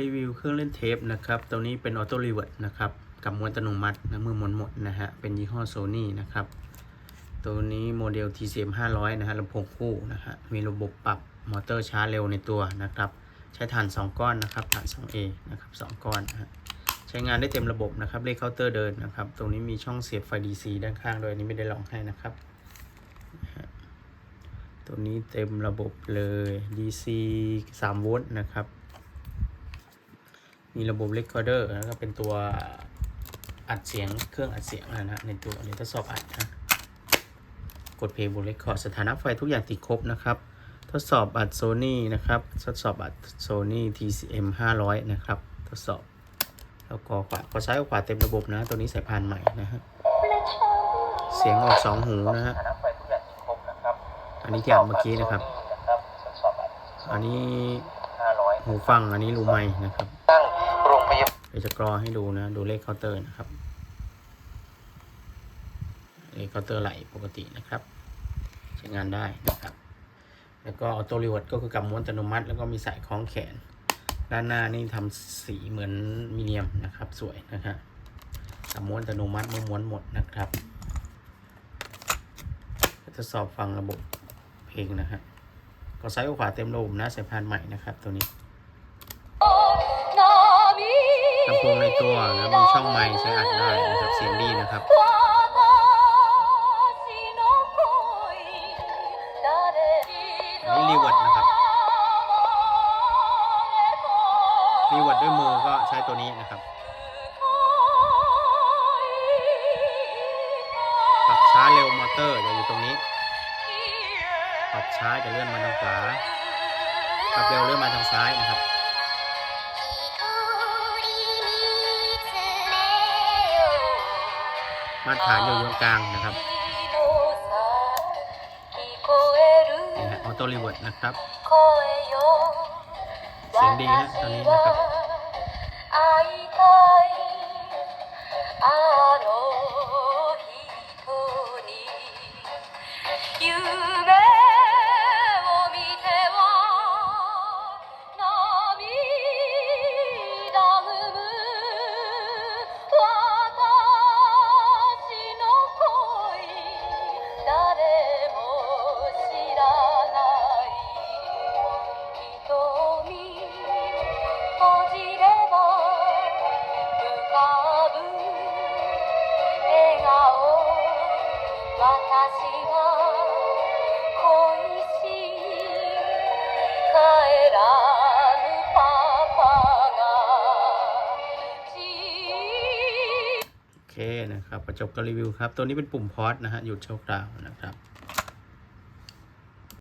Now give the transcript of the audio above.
รีวิวเครื่องเล่นเทปนะครับ ตัวนี้เป็นออโต้รีเวิร์ดนะครับ กับม้วนอัตโนมัตินะมือหมุนหมดนะฮะ เป็นยี่ห้อโซนี่นะครับ ตัวนี้โมเดล TCM 500 นะฮะลำโพงคู่นะฮะ มีระบบปรับมอเตอร์ช้าเร็วในตัวนะครับ ใช้ฐาน 2 ก้อนนะครับฐาน 2A นะครับ 2 ก้อนนะฮะ ใช้งานได้เต็มระบบนะครับ เลขเคาน์เตอร์เดินนะครับ ตรงนี้มีช่องเสียบไฟ DC ด้านข้างโดยอันนี้ไม่ได้ลองให้นะครับตัวนี้เต็มระบบเลย DC 3 โวลต์นะครับ มีระบบ Recorder แล้วก็เป็นตัวอัดเสียงเครื่องอัดเสียงนะฮะในตัวนี้ทดสอบอัดนะกดเพลย์บน Record สถานะไฟทุกอย่างติดครบนะครับ ทดสอบอัด Sony นะครับ ทดสอบอัด Sony TCM 500 นะครับ ทดสอบ แล้วก็ขวาพอซ้ายกับขวาเต็มระบบนะ ตัวนี้สายพานใหม่นะฮะเสียงออกสองหูนะฮะอันนี้ที่อัดเมื่อกี้นะครับ อันนี้หูฟังอันนี้รูไม้นะครับ เดี๋ยวจะกรอให้ดูนะ ดูเลขเคาน์เตอร์นะครับ เลขเคาน์เตอร์ไหลปกตินะครับ ใช้งานได้นะครับ แล้วก็ออโต้รีเวิร์ดก็คือกำม้วนอัตโนมัติ แล้วก็มีสายคล้องแขน ด้านหน้านี่ทำสีเหมือนมีเนียมนะครับ สวยนะฮะกำม้วนอัตโนมัติม้วนหมดนะครับจะสอบฟังระบบเพลงนะฮะก็ซ้ายกับขวาเต็มระบบนะสายพานใหม่นะครับตัวนี้ ลำโพงในตัวแล้วมีช่องไมค์ใช้อัดได้นะครับเสียงดีนะครับนี่รีวิร์ดนะครับรีวิร์ดด้วยมือก็ใช้ตัวนี้นะครับปรับช้าเร็วมอเตอร์จะอยู่ตรงนี้ปรับช้าจะเลื่อนมาทางขวาปรับเร็วเลื่อนมาทางซ้ายนะครับ มาตรฐานอยู่ตรงกลางนะครับนี่ฮะออโต้รีเวิร์ดนะครับ เสียงดีฮะตอนนี้นะครับ คนะครับประจบกับรีวิวครับ ตัวนี้เป็นปุ่มพอดนะฮะหยุดชั่วคราวนะครับ